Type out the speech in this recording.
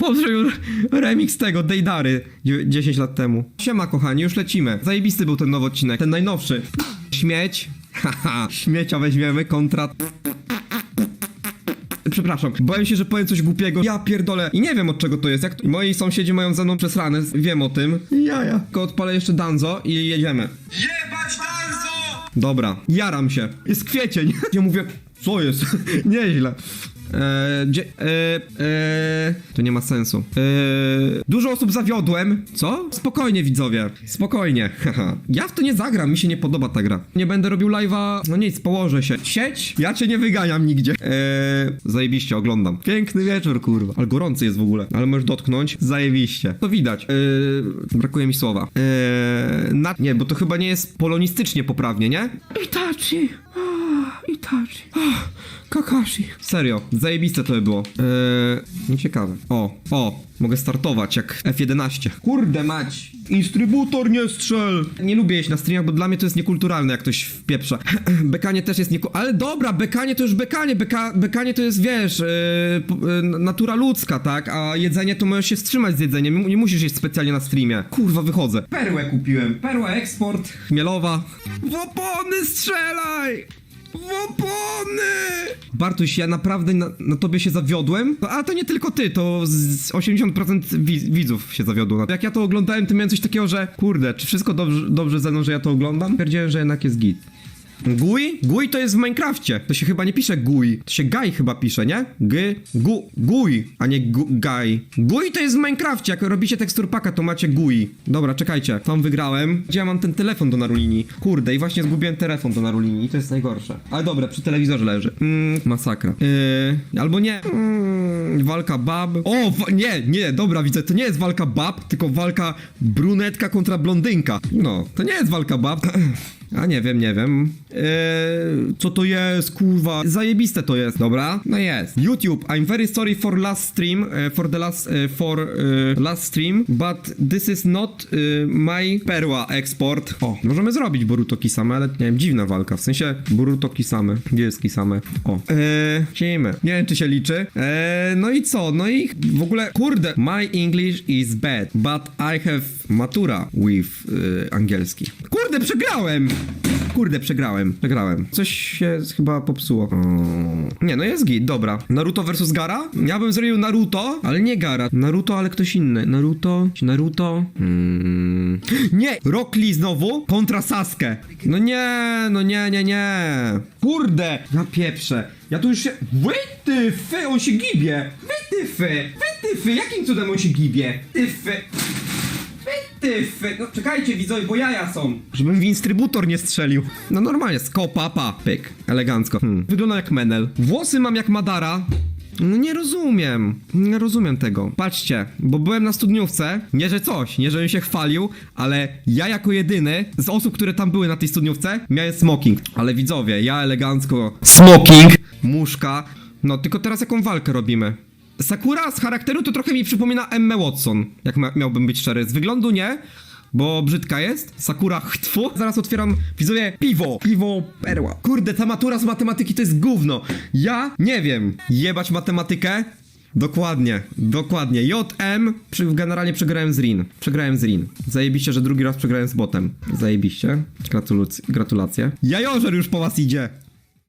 Chłop zrobił remix tego, Dejdary, dzie- 10 lat temu. Siema kochani, już lecimy. Zajebisty był ten nowy odcinek, ten najnowszy. Śmieć, haha, śmiecia weźmiemy, kontra... Przepraszam, boję się, że powiem coś głupiego. Ja pierdolę i nie wiem od czego to jest. Jak to... Moi sąsiedzi mają ze mną przesrane, wiem o tym. Ja, ja. Tylko odpalę jeszcze Danzo i jedziemy. Jebać Danzo! Dobra, jaram się. Jest kwiecień. Ja mówię, co jest? Nieźle. Eee, eee, eee, to nie ma sensu. Eee, dużo osób zawiodłem. Co? Spokojnie, widzowie. Spokojnie. Haha. ja w to nie zagram, mi się nie podoba ta gra. Nie będę robił live'a. No nic, położę się. Sieć? Ja cię nie wyganiam nigdzie. Eee, zajebiście, oglądam. Piękny wieczór, kurwa. Ale gorący jest w ogóle. Ale możesz dotknąć. Zajebiście. To widać. Eee, brakuje mi słowa. Eee, na... Nie, bo to chyba nie jest polonistycznie poprawnie, nie? Itachi. Itachi. Ah, Kakashi. Serio, zajebiste to by było. Eee, nieciekawe. O, o, mogę startować jak F11. Kurde mać. Instrybutor nie strzel! Nie lubię jeść na streamach, bo dla mnie to jest niekulturalne, jak ktoś wpieprza. bekanie też jest nieku... Ale dobra, bekanie to już bekanie. Beka... Bekanie to jest, wiesz, yy, yy, natura ludzka, tak? A jedzenie to możesz się wstrzymać z jedzeniem. Nie musisz jeść specjalnie na streamie. Kurwa, wychodzę. Perłę kupiłem. Perła eksport. Chmielowa. W opony strzelaj! W opony! Bartuś, ja naprawdę na, na tobie się zawiodłem. A to nie tylko ty, to z 80% wi- widzów się zawiodło. Jak ja to oglądałem, to miałem coś takiego, że kurde, czy wszystko dobrze, dobrze ze mną, że ja to oglądam? Powiedziałem, że jednak jest git. GUI? GUI to jest w Minecrafcie. To się chyba nie pisze GUI. To się GAI chyba pisze, nie? G, gu, GUI, a nie gu, GAI. GUI to jest w Minecrafcie. Jak robicie teksturpaka, to macie GUI. Dobra, czekajcie. Tam wygrałem. Gdzie ja mam ten telefon do Narulini? Kurde, i właśnie zgubiłem telefon do Narulini. To jest najgorsze. Ale dobra, przy telewizorze leży. Mm, masakra. Yy, albo nie. Mm, walka bab. O, wa- nie, nie, dobra, widzę. To nie jest walka bab, tylko walka brunetka kontra blondynka. No, to nie jest walka bab. A nie wiem, nie wiem. Eee, co to jest, kurwa? Zajebiste to jest, dobra? No jest. YouTube, I'm very sorry for last stream, e, for the last, e, for e, last stream, but this is not my perła export. O, możemy zrobić Boruto Kisame, ale nie wiem, dziwna walka, w sensie Boruto Kisame. Gdzie Kisame? O. Eee, siejmy. Nie wiem, czy się liczy. Eee, no i co? No i w ogóle, kurde, my English is bad, but I have matura with angielski. Kurde, przegrałem! Kurde, przegrałem, przegrałem. Coś się chyba popsuło. Mm. Nie, no jest git, dobra. Naruto versus Gara? Ja bym zrobił Naruto, ale nie Gara. Naruto, ale ktoś inny. Naruto, Naruto. Mm. Nie! Rock Lee znowu kontra Sasuke. No nie, no nie, nie, nie. Kurde! Ja pieprzę. Ja tu już się... Wytyfy, on się gibie! Wytyfy! Wytyfy! Jakim cudem on się gibie? Tyfy! Ty, fe... no czekajcie widzowie, bo jaja są. Żebym w instrybutor nie strzelił. No normalnie, skopapa, pyk, elegancko. Hmm. Wygląda jak Menel. Włosy mam jak Madara. No nie rozumiem, nie rozumiem tego. Patrzcie, bo byłem na studniówce, nie że coś, nie żebym się chwalił, ale ja jako jedyny z osób, które tam były na tej studniówce, miałem smoking. Ale widzowie, ja elegancko smoking, muszka. No tylko teraz jaką walkę robimy? Sakura z charakteru to trochę mi przypomina Emmę Watson, jak miałbym być szczery. Z wyglądu nie, bo brzydka jest. Sakura chtwu. Zaraz otwieram, widzowie, piwo. Piwo perła. Kurde, ta matura z matematyki to jest gówno. Ja nie wiem. Jebać matematykę? Dokładnie, dokładnie. JM, przy, generalnie przegrałem z Rin. Przegrałem z Rin. Zajebiście, że drugi raz przegrałem z botem. Zajebiście. Gratuluc- gratulacje. Jajożer już po was idzie.